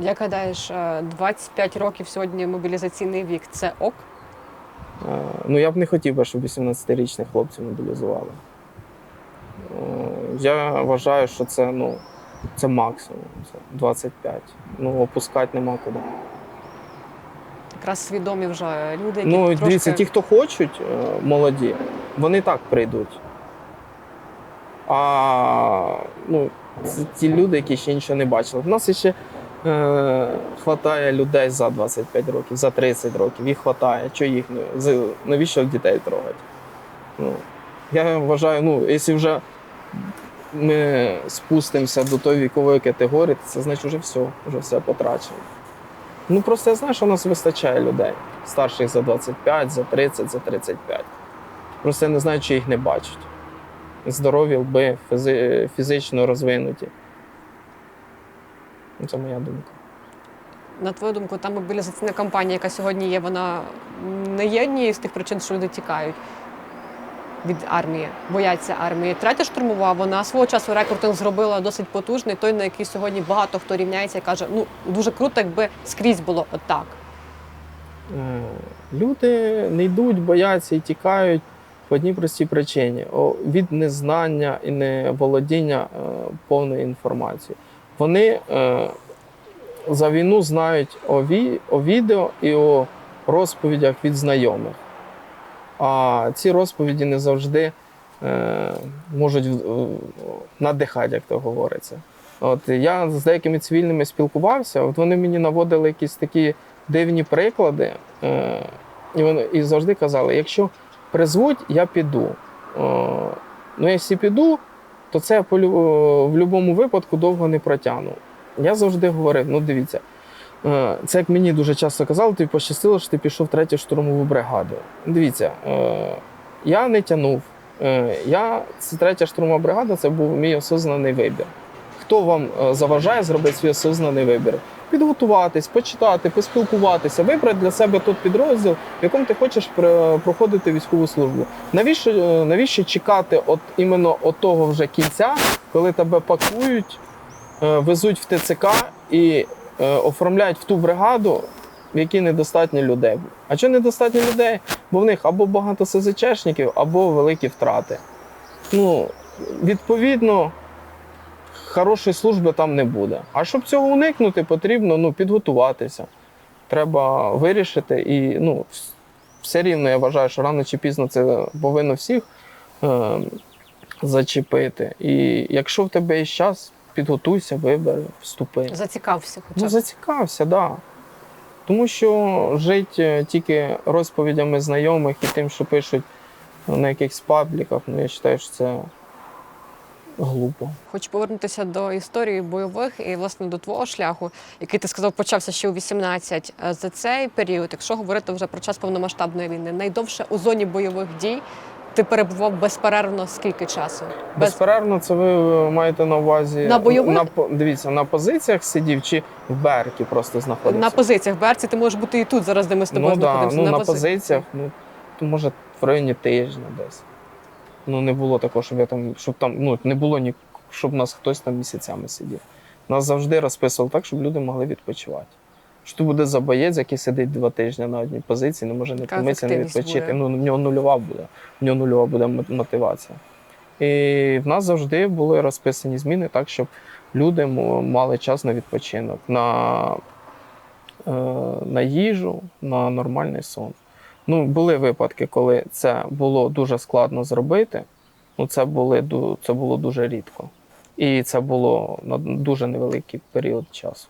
Як гадаєш, е, 25 років сьогодні мобілізаційний вік це ок? Е, Ну, я б не хотів би, щоб 18-річних хлопців мобілізували. Е, Я вважаю, що це, ну, це максимум. Це 25. Ну, опускати нема куди. Якраз свідомі вже люди, які Ну, трошки... дивіться, ті, хто хочуть, е, молоді, вони так прийдуть. А ну, це ті люди, які ще нічого не бачили. У нас ще е, хватає людей за 25 років, за 30 років. Їх хватає. Чого їх навіщо дітей трогати? Ну, я вважаю, ну, якщо вже ми спустимося до тої вікової категорії, це значить вже все, вже все потрачено. Ну просто я знаю, що у нас вистачає людей. Старших за 25, за 30, за 35. Просто я не знаю, чи їх не бачать. Здорові лби, фізи- фізично розвинуті. Ну, Це моя думка. На твою думку, та мобілізаційна кампанія, яка сьогодні є, вона не є однією з тих причин, що люди тікають від армії, бояться армії. Третя штурмова, вона свого часу рекрутинг зробила досить потужний, той, на який сьогодні багато хто рівняється і каже, ну дуже круто, якби скрізь було отак. Люди не йдуть, бояться і тікають по одній простій причині від незнання і неволодіння е, повної інформації. Вони е, за війну знають о, ві, о відео і о розповідях від знайомих. А ці розповіді не завжди е, можуть е, надихати, як то говориться. От я з деякими цивільними спілкувався, от вони мені наводили якісь такі дивні приклади, е, і вони і завжди казали: якщо призвуть, я піду. Е, ну, якщо піду, то це в будь-якому випадку довго не протягну. Я завжди говорив: ну дивіться, е, це як мені дуже часто казали, тобі пощастило, що ти пішов в третю штурмову бригаду. Дивіться, е, я не тягнув. Е, Я, це третя штурмова бригада, це був мій осознаний вибір. Хто вам заважає зробити свій осознаний вибір? Підготуватись, почитати, поспілкуватися, вибрати для себе той підрозділ, в якому ти хочеш проходити військову службу. Навіщо, е, навіщо чекати от іменно от того вже кінця, коли тебе пакують, е, везуть в ТЦК і е, оформляють в ту бригаду, в якій недостатньо людей. А чого недостатньо людей? Бо в них або багато СЗЧшників, або великі втрати. Ну, відповідно, хорошої служби там не буде. А щоб цього уникнути, потрібно ну, підготуватися. Треба вирішити. І ну, все рівно я вважаю, що рано чи пізно це повинно всіх е, зачепити. І якщо в тебе є час, підготуйся, вибери, вступи. Зацікався хоча Ну, зацікався, так. Да. Тому що жити тільки розповідями знайомих і тим, що пишуть на якихось пабліках, ну я вважаю, що це глупо. Хочу повернутися до історії бойових і власне до твого шляху, який ти сказав, почався ще у 18. Е, За цей період, якщо говорити вже про час повномасштабної війни, найдовше у зоні бойових дій ти перебував безперервно скільки часу? Без Безперервно, це ви маєте на увазі На бойових? на дивіться, на позиціях сидів чи в Беркі просто знаходився? на позиціях. В Берці ти можеш бути і тут зараз, де ми з тобою ну, да, ну, на, пози- позиціях, ну, то, може, в районі тижня десь. Ну, не було такого, щоб я там, щоб там, ну, не було ні, щоб нас хтось там місяцями сидів. Нас завжди розписували так, щоб люди могли відпочивати. Що буде за боєць, який сидить два тижні на одній позиції, не може не помитися, не відпочити. буде? Ну, в нього нульова буде. В нього нульова буде мотивація. І в нас завжди були розписані зміни так, щоб люди мали час на відпочинок, на, е, на їжу, на нормальний сон. Ну, були випадки, коли це було дуже складно зробити. Ну, це, були, це було дуже рідко. І це було на дуже невеликий період часу.